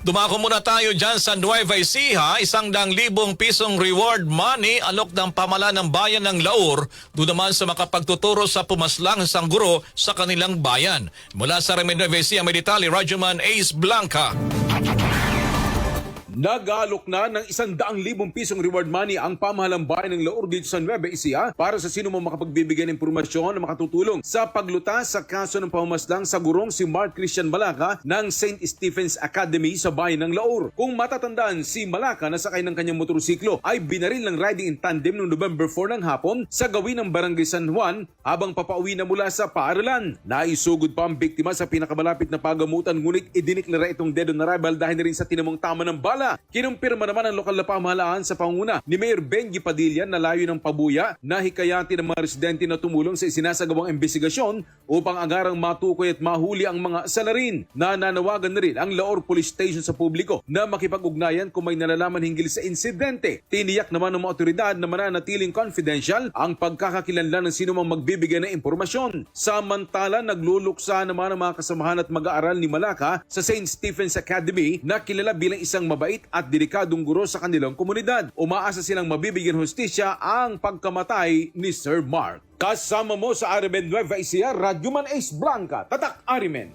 Dumako muna tayo dyan sa Nueva Ecija, isang dang libong pisong reward money alok ng pamala ng bayan ng Laur doon naman sa makapagtuturo sa pumaslang sang guro sa kanilang bayan. Mula sa Remen Nueva Ecija, may detalye, Rajuman Ace Blanca. Nag-aalok na ng isang daang libong pisong reward money ang pamahalang bayan ng Laur dito sa Nueva Ecija para sa sino mang makapagbibigay ng impormasyon na makatutulong sa pagluta sa kaso ng pamamaslang sa gurong si Mark Christian Malaka ng St. Stephen's Academy sa bayan ng Laur. Kung matatandaan, si Malaka na sakay ng kanyang motorsiklo ay binaril ng riding in tandem noong November 4 ng hapon sa gawin ng Barangay San Juan habang papauwi na mula sa paaralan. Naisugod pa ang biktima sa pinakamalapit na pagamutan ngunit idiniklara itong dead on arrival dahil na rin sa tinamong tama ng bala. Kinumpirma naman ang lokal na pamahalaan sa panguna ni Mayor Benji Padilla na layo ng pabuya na hikayati ng mga residente na tumulong sa isinasagawang investigasyon upang agarang matukoy at mahuli ang mga salarin. Nananawagan na rin ang Laor Police Station sa publiko na makipag-ugnayan kung may nalalaman hinggil sa insidente. Tiniyak naman ng mga otoridad na mananatiling confidential ang pagkakakilanlan ng sino mang magbibigay ng impormasyon. Samantala, nagluluksa naman ang mga kasamahan at mag-aaral ni Malaka sa St. Stephen's Academy na kilala bilang isang mabait at delikadong guro sa kanilang komunidad. Umaasa silang mabibigyan hustisya ang pagkamatay ni Sir Mark. Kasama mo sa Arimen Nueva Ecija, Radyoman Ace Blanca, Tatak Arimen.